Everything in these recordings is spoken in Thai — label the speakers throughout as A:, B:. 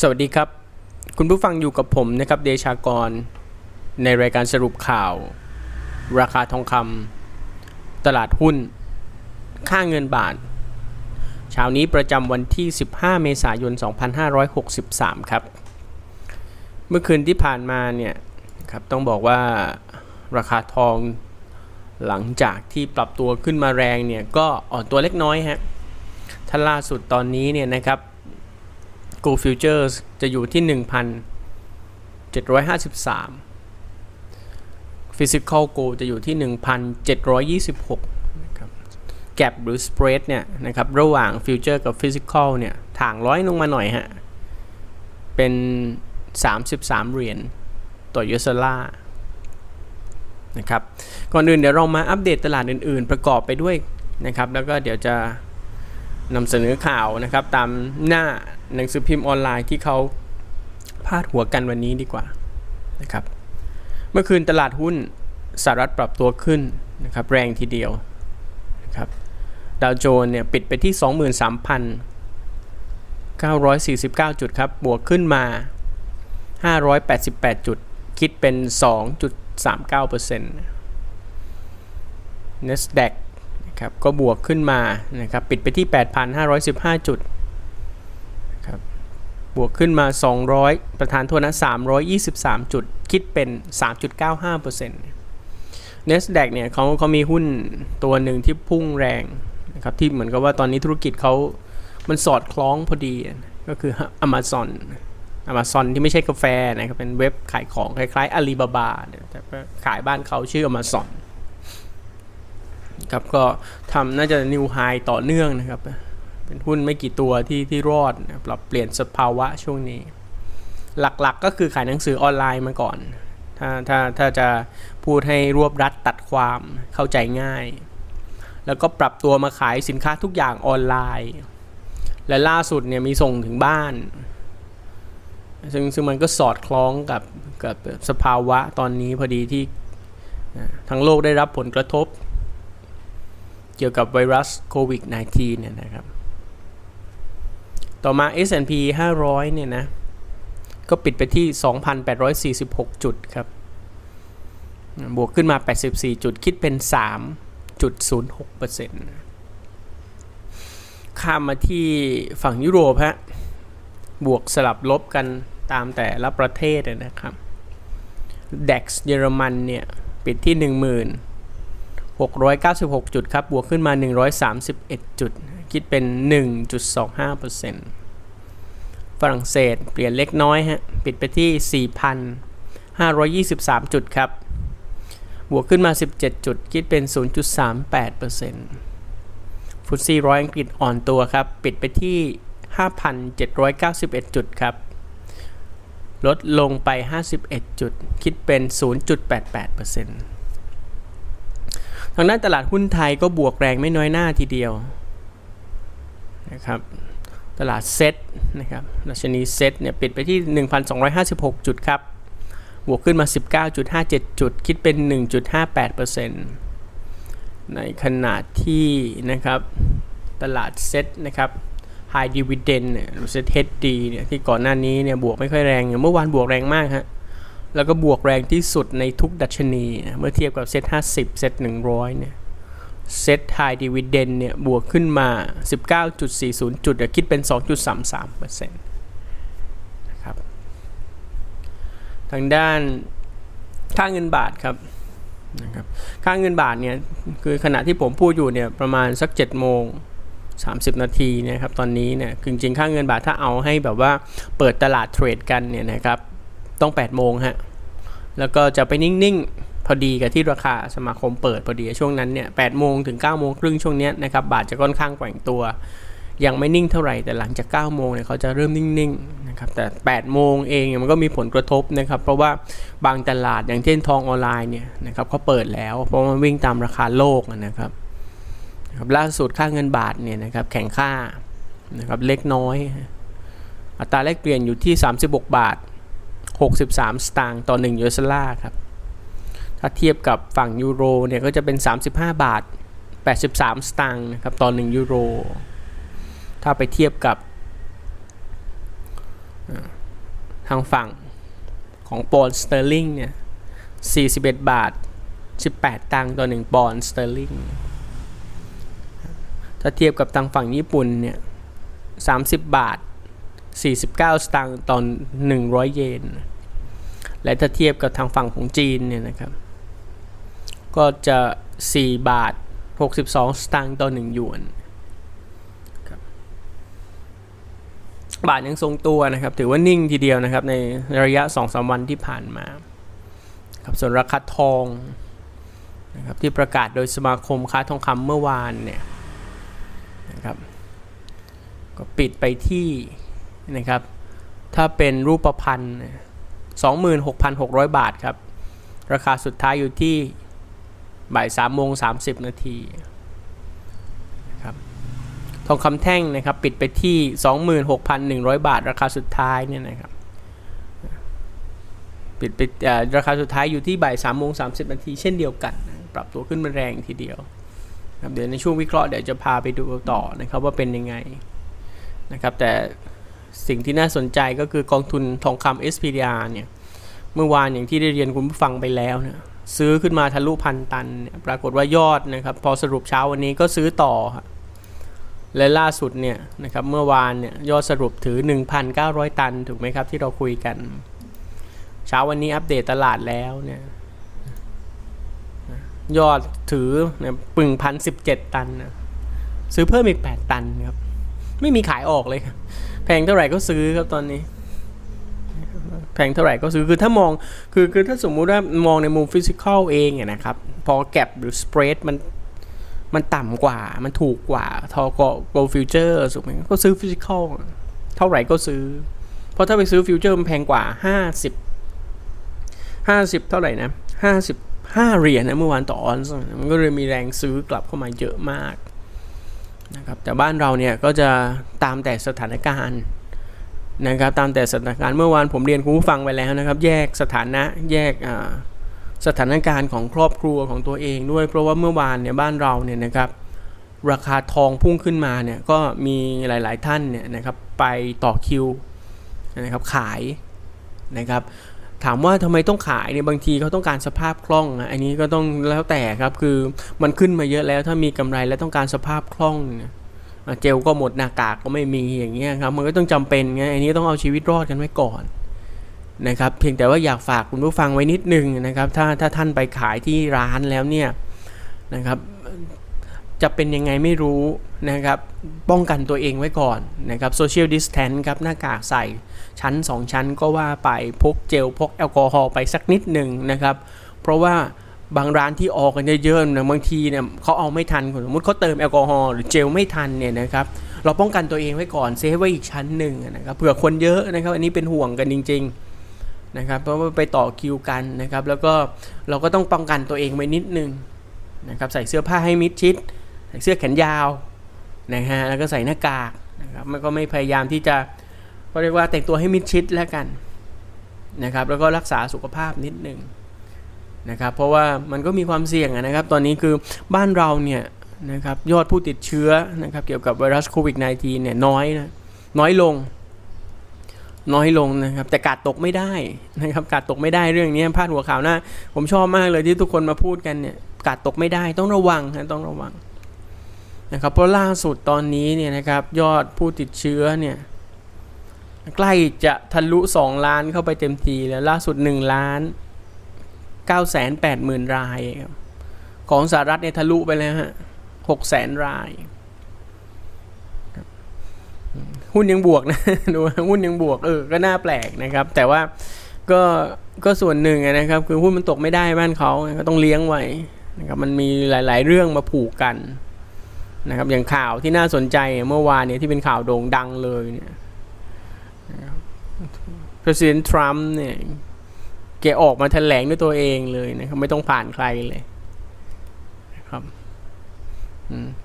A: สวัสดีครับ คุณผู้ฟังอยู่กับผมนะครับเดชากร ในรายการสรุปข่าว ราคาทองคำตลาดหุ้น ค่าเงินบาทเช้านี้ประจำวันที่ 15 เมษายน 2563 ครับ เมื่อคืนที่ผ่านมาเนี่ยครับต้องบอกว่าราคาทองหลังจากที่ปรับตัวขึ้นมาแรงเนี่ยก็อ่อนตัวเล็กน้อยฮะถ้าล่าสุดตอนนี้เนี่ยนะครับ Gold Futures จะอยู่ที่ 1,753 Physical Gold จะอยู่ที่ 1,726นะครับ Gap หรือ Spread เนี่ยนะครับระหว่าง Future กับ Physical เนี่ยถ่างร้อยลงมาหน่อยฮะ เป็น 33 เหรียญต่อ US ดอลลาร์นะครับก่อนอื่นเดี๋ยวเรามาอัปเดตตลาดอื่นๆ ประกอบไปด้วยนะครับ แล้วก็เดี๋ยวจะนำเสนอข่าวนะครับตามหน้า หนังสือพิมพ์ออนไลน์ที่เขาพาดหัวกันวันนี้ดีกว่านะครับ เมื่อคืนตลาดหุ้นสหรัฐปรับตัวขึ้นนะครับ แรงทีเดียวนะครับดาวโจนส์เนี่ยปิดไปที่ 23,949 จุดครับ บวกขึ้นมา 588 จุด คิดเป็น 2.39% NASDAQ นะครับก็บวกขึ้นมานะครับ ปิดไปที่ 8,515 จุดนะครับ บวกขึ้นมา 200 ประธานโทษนะ 323 จุด คิดเป็น 3.95% NASDAQ เนี่ยเขาเขามีหุ้นตัวหนึ่งที่พุ่งแรงนะครับที่เหมือนกับว่าตอนนี้ธุรกิจเขามันสอดคล้องพอดีก็คือ Amazon Amazon ที่ไม่ใช่กาแฟนะครับเป็นเว็บขายของคล้ายๆ Alibaba แต่ขายบ้านเขาชื่อ Amazon ครับก็ทำน่าจะนิวไฮต่อเนื่องนะครับ เป็นหุ้นไม่กี่ตัวที่ที่รอดปรับเปลี่ยนสภาวะช่วงนี้ หลักๆกก็คือขายหนังสือออนไลน์มาก่อน ถ้าถ้าถ้าจะพูดให้รวบรัดตัดความเข้าใจง่าย แล้วก็ปรับตัวมาขายสินค้าทุกอย่างออนไลน์ และล่าสุดเนี่ยมีส่งถึงบ้านซึ่งซึ่งมันก็สอดคล้องกับกับสภาวะตอนนี้พอดีที่ทั้งโลกได้รับผลกระทบ เกี่ยวกับไวรัสโควิด -19 เนี่ยนะครับ ต่อมา S&P 500 เนี่ยนะ ก็ปิดไปที่ 2,846 จุดครับ บวกขึ้นมา 84 จุดคิดเป็น 3.06%ข้ามมาที่ฝั่งยุโรปฮะ บวกสลับลบกันตามแต่ละประเทศนะครับ DAX เยอรมันเนี่ย ปิดที่ 1,696 จุดครับ บวกขึ้นมา 131 จุด คิดเป็น 1.25% ฝรั่งเศสเปลี่ยนเล็กน้อยฮะปิดไปที่ 4,523 จุดครับ บวกขึ้นมา 17 จุด คิดเป็น 0.38%ฟุตซี่ร้อยอังกฤษอ่อนตัวครับ ปิดไปที่ 5,791 จุดครับ ลดลงไป 51 จุด คิดเป็น 0.88%ทางด้านตลาดหุ้นไทยก็บวกแรงไม่น้อยหน้าทีเดียวนะครับ ตลาดเซ็ตนะครับดัชนีเซ็ตเนี่ยปิดไปที่ 1,256 จุดครับ บวกขึ้นมา 19.57 จุด คิดเป็น 1.58%ในขณะที่นะครับตลาดเซ็ตนะครับ High Dividend เนี่ยหรือเซ็ต HD เนี่ยที่ก่อนหน้านี้เนี่ยบวกไม่ค่อยแรงเมื่อวานบวกแรงมากฮะแล้วก็บวกแรงที่สุดในทุกดัชนี เมื่อเทียบกับเซ็ต50 เซ็ต100 เนี่ย เซ็ตไฮดีวิเดนเนี่ย บวกขึ้นมา 19.40 จุดคิดเป็น 2.33%นะครับ ทางด้านค่าเงินบาทครับนะครับ ค่าเงินบาทเนี่ย คือขณะที่ผมพูดอยู่เนี่ย ประมาณสัก7โมง30 นาทีนะครับ ตอนนี้เนี่ย จริงๆ ค่าเงินบาทถ้าเอาให้แบบว่าเปิดตลาดเทรดกันเนี่ยนะครับ ต้อง 8 โมงฮะ แล้วก็จะไปนิ่ง ๆ พอดีกับที่ราคาสมาคมเปิดพอดีช่วงนั้นเนี่ย8โมงถึง9โมงครึ่งช่วงนี้นะครับบาทจะค่อนข้างแกว่งตัว ยังไม่นิ่งเท่าไหร่แต่หลังจาก9โมงเนี่ยเขาจะเริ่มนิ่งๆนะครับแต่8โมงเองมันก็มีผลกระทบนะครับเพราะว่าบางตลาดอย่างเช่นทองออนไลน์เนี่ยนะครับเขาเปิดแล้วเพราะมันวิ่งตามราคาโลกนะครับครับล่าสุดค่าเงินบาทเนี่ยนะครับแข่งค่านะครับเล็กน้อย อัตราแลกเปลี่ยนอยู่ที่ 36 บาท 63 สตางค์ต่อ1ยูเอสลาครับ ถ้าเทียบกับฝั่งยูโรเนี่ยก็จะเป็น 35 บาท 83 สตางค์นะครับต่อ1ยูโร ถ้าไปเทียบกับทางฝั่งของปอนด์สเตอร์ลิงเนี่ย 41 บาท 18 ตังค์ต่อ 1 ปอนด์สเตอร์ลิง ถ้าเทียบกับทางฝั่งญี่ปุ่นเนี่ย 30 บาท 49 สตางค์ต่อ 100 เยน และถ้าเทียบกับทางฝั่งของจีนเนี่ยนะครับ ก็จะ 4 บาท 62 สตางค์ต่อ 1 หยวนครับบาทยังทรงตัวนะครับ ถือว่านิ่งทีเดียวนะครับ ในระยะ 2-3 วันที่ผ่านมาครับส่วนราคาทองนะครับที่ประกาศโดยสมาคมค้าทองคำเมื่อวานเนี่ยนะครับก็ปิดไปที่นะครับถ้าเป็นรูปพันธ์26,600 บาทครับ ราคาสุดท้ายอยู่ที่ บ่าย3โมง30นาทีครับทองคำแท่งนะครับปิดไปที่ 26,100 บาท ราคาสุดท้ายเนี่ยนะครับปิดไปราคาสุดท้ายอยู่ที่บ่าย3โมง30นาทีเช่นเดียวกัน ปรับตัวขึ้นมาแรงทีเดียวครับเดี๋ยวในช่วงวิเคราะห์เดี๋ยวจะพาไปดูต่อนะครับว่าเป็นยังไงนะครับแต่สิ่งที่น่าสนใจก็คือกองทุนทองคำ SPDR เนี่ยเมื่อวานอย่างที่ได้เรียนคุณผู้ฟังไปแล้วเนี่ย ซื้อขึ้นมาทะลุพันตันเนี่ยปรากฏว่ายอดนะครับ พอสรุปเช้าวันนี้ก็ซื้อต่อ และล่าสุดเนี่ยนะครับเมื่อวานเนี่ยยอดสรุปถือ 1,900 ตันถูกไหมครับที่เราคุยกัน เช้าวันนี้อัปเดตตลาดแล้วเนี่ยยอดถือเนี่ยปึงพันสิบเจ็ดตันนะซื้อเพิ่มอีกแปดตันครับ ไม่มีขายออกเลยครับแพงเท่าไหร่ก็ซื้อครับตอนนี้ แพงเท่าไหร่ก็ซื้อคือถ้ามองคือคือถ้าสมมุติว่ามองในมุมฟิสิกอลเองเนี่ยนะครับ พอแก p หรือสเปรดมันมันต่ำกว่ามันถูกกว่าทอกโกลฟิวเจอร์สุกไหมก็ซื้อฟิสิกอลเท่าไหร่ก็ซื้อ เพราะถ้าไปซื้อฟิวเจอร์มันแพงกว่า 50 50 เท่าไหร่นะ55เหรียญนะเมื่อวานต่อออนซ์มันก็เลยมีแรงซื้อกลับเข้ามาเยอะมากนะครับแต่บ้านเราเนี่ยก็จะตามแต่สถานการณ์ นะครับตามแต่สถานการณ์เมื่อวานผมเรียนคุณผู้ฟังไปแล้วนะครับ แยกสถานะแยกสถานการณ์ของครอบครัวของตัวเองด้วย เพราะว่าเมื่อวานเนี่ยบ้านเราเนี่ยนะครับราคาทองพุ่งขึ้นมาเนี่ยก็มีหลาย ๆ ท่านเนี่ยนะครับไปต่อคิวนะครับขายนะครับถามว่าทำไมต้องขายเนี่ยบางทีเขาต้องการสภาพคล่องนะอันนี้ก็ต้องแล้วแต่ครับคือมันขึ้นมาเยอะแล้วถ้ามีกำไรแล้วต้องการสภาพคล่องเนี่ย เจลก็หมดหน้ากากก็ไม่มีอย่างเงี้ยครับมันก็ต้องจำเป็นไงอันนี้ต้องเอาชีวิตรอดกันไว้ก่อนนะครับเพียงแต่ว่าอยากฝากคุณผู้ฟังไว้นิดนึงนะครับถ้าถ้าท่านไปขายที่ร้านแล้วเนี่ยนะครับจะเป็นยังไงไม่รู้นะครับป้องกันตัวเองไว้ก่อนนะครับโซเชียลดิสแทนครับหน้ากากใส่ชั้น 2 ชั้นก็ว่าไปพกเจลพกแอลกอฮอล์ไปสักนิดหนึ่งนะครับ เพราะว่า บางร้านที่ออกกันเยอะๆนะบางทีเนี่ยเขาเอาไม่ทันสมมติเขาเติมแอลกอฮอล์หรือเจลไม่ทันเนี่ยนะครับเราป้องกันตัวเองไว้ก่อนเซฟไว้อีกชั้นหนึ่งนะครับเผื่อคนเยอะนะครับ อันนี้เป็นห่วงกันจริง ๆนะครับ เพราะว่าไปต่อคิวกันนะครับ แล้วก็เราก็ต้องป้องกันตัวเองไว้นิดนึงนะครับ ใส่เสื้อผ้าให้มิดชิด ใส่เสื้อแขนยาวนะฮะแล้วก็ใส่หน้ากากนะครับมันก็ไม่พยายามที่จะเขาเรียกว่าแต่งตัวให้มิดชิดแล้วกันนะครับ แล้วก็รักษาสุขภาพนิดนึง นะครับเพราะว่ามันก็มีความเสี่ยงนะครับ ตอนนี้คือบ้านเราเนี่ยนะครับยอดผู้ติดเชื้อนะครับเกี่ยวกับไวรัสโควิด -19 เนี่ยน้อยนะน้อยลงน้อยลงนะครับแต่กาดตกไม่ได้นะครับกาดตกไม่ได้เรื่องนี้พาดหัวข่าวหน้า ผมชอบมากเลยที่ทุกคนมาพูดกันเนี่ยกาดตกไม่ได้ต้องระวังนะต้องระวังนะครับเพราะล่าสุดตอนนี้เนี่ยนะครับยอดผู้ติดเชื้อเนี่ยใกล้จะทะลุ 2 ล้านเข้าไปเต็มทีแล้วล่าสุด 1 ล้าน 9 8 0 0 0 0 รายครับของสหรัฐเนี่ยทะลุไปแล้วฮะ6แสนราย หุ้นยังบวกนะดูหุ้นยังบวกเออก็น่าแปลกนะครับ แต่ว่าก็ก็ส่วนหนึ่งนะครับ คือหุ้นมันตกไม่ได้บ้านเขาก็ต้องเลี้ยงไว้นะครับมันมีหลาย ๆ เรื่องมาผูกกันนะครับอย่างข่าวที่น่าสนใจเมื่อวานเนี่ยที่เป็นข่าวโด่งดังเลยเนี่ยประธานทรัมป์เนี่ย แกออกมาแถลงด้วยตัวเองเลยนะครับไม่ต้องผ่านใครเลยนะครับ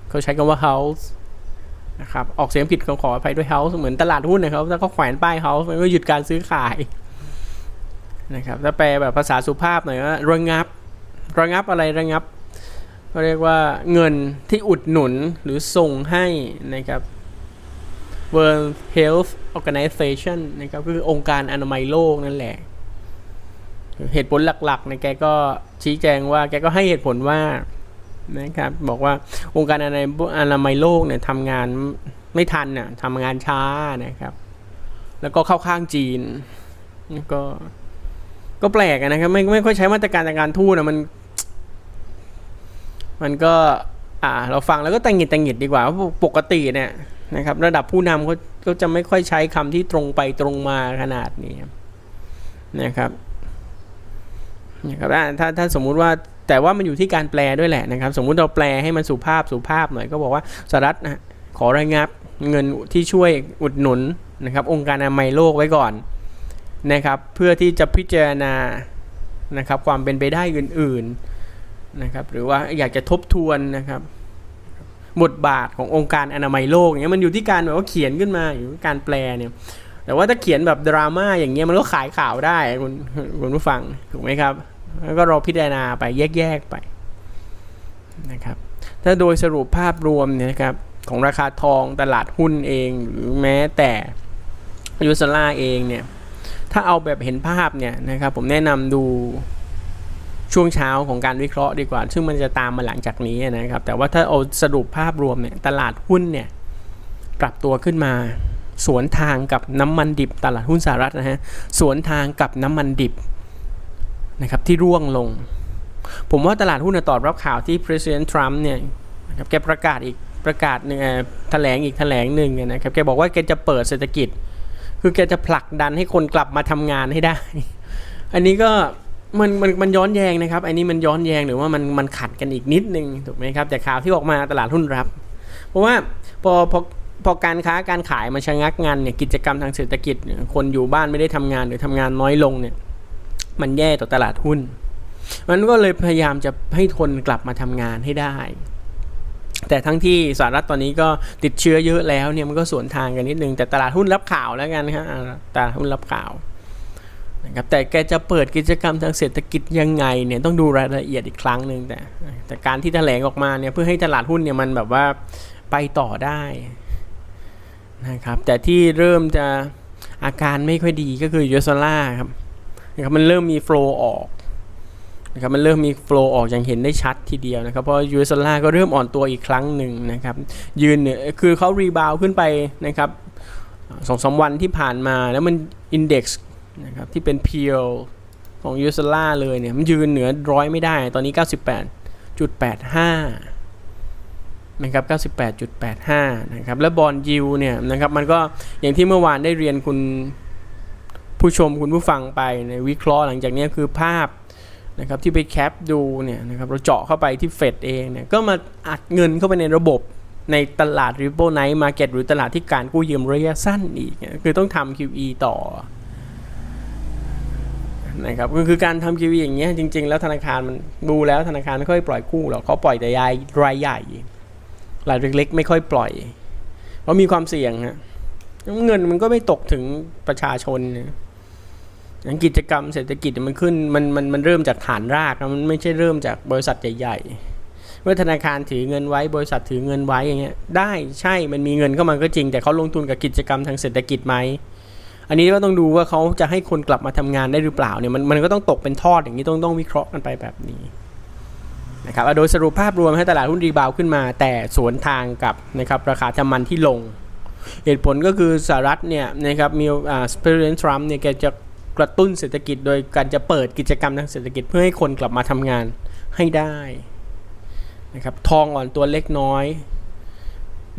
A: เขาใช้คำว่า house นะครับออกเสียงผิดเขาขออภัยด้วย house เหมือนตลาดหุ้นนะครับถ้าเขาแขวนป้าย house มันก็หยุดการซื้อขายนะครับถ้าแปลแบบภาษาสุภาพหน่อยว่าระงับระงับอะไรระงับเขาเรียกว่าเงินที่อุดหนุนหรือส่งให้นะครับ World Health Organization นะครับก็คือองค์การอนามัยโลกนั่นแหละ เหตุผลหลักๆในยแกก็ชี้แจงว่าแกก็ให้เหตุผลว่านะครับบอกว่าองค์การอนามัยอนามัยโลกเนี่ยทำงานไม่ทันน่ะทำงานช้านะครับ แล้วก็เข้าข้างจีนก็ก็แปลกนะครับไม่ไม่ค่อยใช้มาตรการทางการทูตนะมัน มันก็ อ่า เราฟังแล้วก็ตังหิดตังหิดดีกว่าเพราะปกติเนี่ยนะครับ ระดับผู้นำเขาก็จะไม่ค่อยใช้คำที่ตรงไปตรงมาขนาดนี้นะครับ นะครับอ่าถ้าถ้าสมมุติว่าแต่ว่ามันอยู่ที่การแปลด้วยแหละนะครับ สมมุติเราแปลให้มันสุภาพสุภาพหน่อยก็บอกว่าสหรัฐนะขอระงับเงินที่ช่วยอุดหนุนนะครับ องค์การอนามัยโลกไว้ก่อนนะครับ เพื่อที่จะพิจารณานะครับ ความเป็นไปได้อื่น ๆนะครับ หรือว่าอยากจะทบทวนนะครับ บทบาทขององค์การอนามัยโลกอย่างเงี้ยมันอยู่ที่การแบบว่าเขียนขึ้นมาอยู่การแปลเนี่ยแต่ว่าถ้าเขียนแบบดราม่าอย่างเงี้ยมันก็ขายข่าวได้คุณคุณผู้ฟังถูกไหมครับ แล้วก็เรอพิจารณาไปแยกๆไปนะครับ ถ้าโดยสรุปภาพรวมเนี่ยนะครับของราคาทองตลาดหุ้นเอง หรือแม้แต่ยูสล่าเองเนี่ยถ้าเอาแบบเห็นภาพเนี่ยนะครับ ผมแนะนำดูช่วงเช้าของการวิเคราะห์ดีกว่า ซึ่งมันจะตามมาหลังจากนี้นะครับ แต่ว่าถ้าเอาสรุปภาพรวมเนี่ยตลาดหุ้นเนี่ยปรับตัวขึ้นมาสวนทางกับน้ำมันดิบตลาดหุ้นสหรัฐนะฮะสวนทางกับน้ำมันดิบ นะครับที่ร่วงลง ผมว่าตลาดหุ้นตอบรับข่าวที่ President Trump เนี่ยนะครับแกประกาศอีกประกาศหนึ่งแถลงอีกแถลงหนึ่งนะครับแกบอกว่าแกจะเปิดเศรษฐกิจ คือแกจะผลักดันให้คนกลับมาทำงานให้ได้ อันนี้ก็มันมันมันย้อนแยงนะครับ อันนี้มันย้อนแยงหรือว่ามันมันขัดกันอีกนิดนึงถูกไหมครับ แต่ข่าวที่ออกมาตลาดหุ้นรับ เพราะว่าพอพอพอการค้าการขายมันชะงักงานเนี่ยกิจกรรมทางเศรษฐกิจ คนอยู่บ้านไม่ได้ทำงานหรือทำงานน้อยลงเนี่ย มันแย่ต่อตลาดหุ้น มันก็เลยพยายามจะให้คนกลับมาทำงานให้ได้ แต่ทั้งที่สหรัฐตอนนี้ก็ติดเชื้อเยอะแล้วเนี่ยมันก็สวนทางกันนิดนึงแต่ตลาดหุ้นรับข่าวแล้วกันครับตลาดหุ้นรับข่าวนะครับแต่แกจะเปิดกิจกรรมทางเศรษฐกิจยังไงเนี่ยต้องดูรายละเอียดอีกครั้งหนึ่งแต่แต่การที่แถลงออกมาเนี่ยเพื่อให้ตลาดหุ้นเนี่ยมันแบบว่าไปต่อได้นะครับแต่ที่เริ่มจะอาการไม่ค่อยดีก็คือยูโซล่าครับ นะครับมันเริ่มมีโฟล์ออกนะครับมันเริ่มมีโฟล์ออกอย่างเห็นได้ชัดทีเดียวนะครับเพราะยูเอสล่าก็เริ่มอ่อนตัวอีกครั้งหนึ่งนะครับยืนเนี่ยคือเขารีบาวขึ้นไปนะครับสองสาวันที่ผ่านมาแล้วมันอินเด็กซ์นะครับที่เป็นเพียวของยูเอสล่าเลยเนี่ยมันยืนเหนือร้อยไม่ได้ตอนนี้ 98.85นะครับ98.85 นะครับ และบอลยิวเนี่ยนะครับ มันก็อย่างที่เมื่อวานได้เรียนคุณ ผู้ชมคุณผู้ฟังไปในวิเคราะห์หลังจากนี้คือภาพนะครับที่ไปแคปดูเนี่ยนะครับเราเจาะเข้าไปที่เฟดเองเนี่ยก็มาอัดเงินเข้าไปในระบบในตลาด Ripple Night Market หรือตลาดที่การกู้ยืมระยะสั้นอีก คือต้องทำ QE ต่อนะครับก็คือการทำ QE อย่างเงี้ยจริง ๆ แล้วธนาคารมันดูแล้วธนาคารไม่ค่อยปล่อยกู้หรอกเขาปล่อยแต่ยายรายใหญ่รายเล็กๆ ไม่ค่อยปล่อย เพราะมีความเสี่ยงฮะเงินมันก็ไม่ตกถึงประชาชนนะ อย่างกิจกรรมเศรษฐกิจมันขึ้นมันมันมันเริ่มจากฐานรากมันไม่ใช่เริ่มจากบริษัทใหญ่ๆเมื่อธนาคารถือเงินไว้บริษัทถือเงินไว้อย่างเงี้ยได้ใช่มันมีเงินเข้ามาก็จริง แต่เขาลงทุนกับกิจกรรมทางเศรษฐกิจไหมอันนี้ก็ต้องดูว่าเขาจะให้คนกลับมาทำงานได้หรือเปล่าเนี่ยมันมันก็ต้องตกเป็นทอดอย่างนี้ต้องต้องวิเคราะห์กันไปแบบนี้นะครับโดยสรุปภาพรวมให้ตลาดหุ้นรีบาวขึ้นมา แต่สวนทางกับนะครับราคาน้ำมันที่ลง เหตุผลก็คือสหรัฐเนี่ยนะครับมีอ่าสเปรนทรัมป์เนี่ยแกจะ กระตุ้นเศรษฐกิจโดยการจะเปิดกิจกรรมทางเศรษฐกิจเพื่อให้คนกลับมาทำงานให้ได้นะครับทองอ่อนตัวเล็กน้อย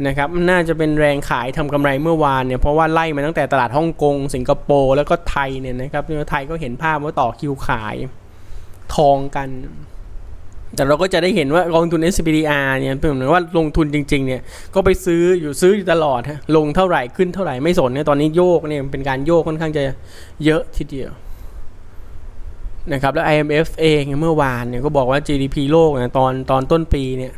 A: นะครับน่าจะเป็นแรงขายทำกำไรเมื่อวานเนี่ยเพราะว่าไล่มาตั้งแต่ตลาดฮ่องกง สิงคโปร์แล้วก็ไทยเนี่ยนะครับไทยก็เห็นภาพว่าต่อคิวขายทองกัน แต่เราก็จะได้เห็นว่ากองทุน SPDR เนี่ยเป็นเหมือนว่าลงทุนจริงๆเนี่ยก็ไปซื้ออยู่ซื้ออยู่ตลอดฮะลงเท่าไหร่ขึ้นเท่าไหร่ไม่สนเนี่ยตอนนี้โยกเนี่ยเป็นการโยกค่อนข้างจะเยอะทีเดียวนะครับแล้ว IMF เองเมื่อวานเนี่ยก็บอกว่า GDP โลกเนี่ยตอนตอนต้นปีเนี่ย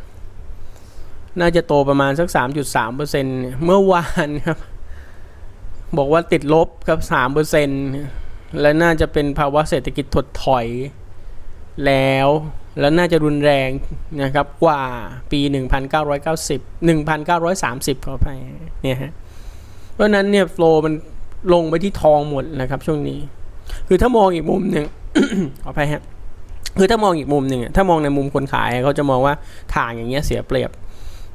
A: น่าจะโตประมาณสัก 3.3%เนี่ยเมื่อวานครับบอกว่าติดลบครับ 3%และน่าจะเป็นภาวะเศรษฐกิจถดถอยแล้ว แล้วน่าจะรุนแรงนะครับกว่าปี 1990 1930ขอไปเนี่ยฮะเพราะนั้นเนี่ยโฟล์มันลงไปที่ทองหมดนะครับช่วงนี้ คือถ้ามองอีกมุมหนึ่งขออภัยฮะคือถ้ามองอีกมุมหนึ่งถ้ามองในมุมคนขายเขาจะมองว่าทางอย่างเงี้ยเสียเปรียบ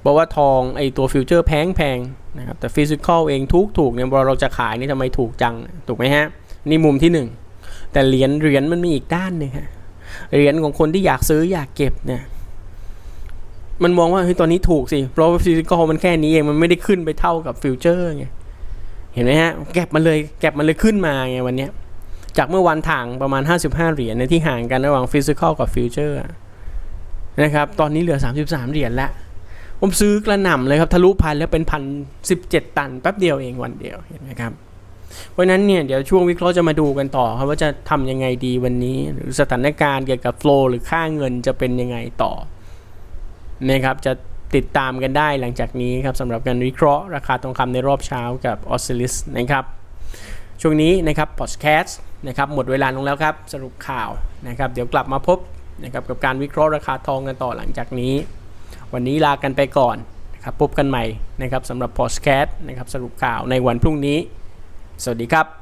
A: เพราะว่าทองไอตัวฟิวเจอร์แพงแพงนะครับแต่ฟิสิกอลเองทุกถูกเนี่ยพอเราจะขายนี่ทำไมถูกจัง ถูกไหมฮะ นี่มุมที่หนึ่งแต่เหรียญเหรียญมันมีอีกด้านหนึ่งฮะ เหรียญของคนที่อยากซื้ออยากเก็บเนี่ยมันมองว่าเฮ้ยตอนนี้ถูกสิ เพราะฟิสิกอลมันแค่นี้เองมันไม่ได้ขึ้นไปเท่ากับฟิวเจอร์ไงเห็นไหมฮะแก็บมันเลยแก็บมันเลยขึ้นมาไงวันเนี้ยจากเมื่อวันถ่างประมาณ 55 เหรียญในที่ห่างกันระหว่างฟิสิกอลกับฟิวเจอร์นะครับตอนนี้เหลือ 33 เหรียญละผมซื้อกระหน่ำเลยครับ ทะลุพันแล้วเป็นพันสิบเจ็ดตันแป๊บเดียวเองวันเดียวเห็นไหมครับ เพราะฉะนั้นเนี่ยเดี๋ยวช่วงวิเคราะห์จะมาดูกันต่อครับว่าจะทำยังไงดีวันนี้ หรือสถานการณ์เกี่ยวกับโฟลหรือค่าเงินจะเป็นยังไงต่อนะครับจะติดตามกันได้หลังจากนี้ครับสำหรับการวิเคราะห์ราคาทองคำในรอบเช้ากับออสซิลิสนะครับช่วงนี้นะครับพอดแคสต์นะครับหมดเวลาลงแล้วครับสรุปข่าวนะครับเดี๋ยวกลับมาพบนะครับกับการวิเคราะห์ราคาทองกันต่อหลังจากนี้ วันนี้ลากันไปก่อนนะครับพบกันใหม่นะครับสำหรับพอดแคสต์นะครับสรุปข่าวในวันพรุ่งนี้ สวัสดีครับ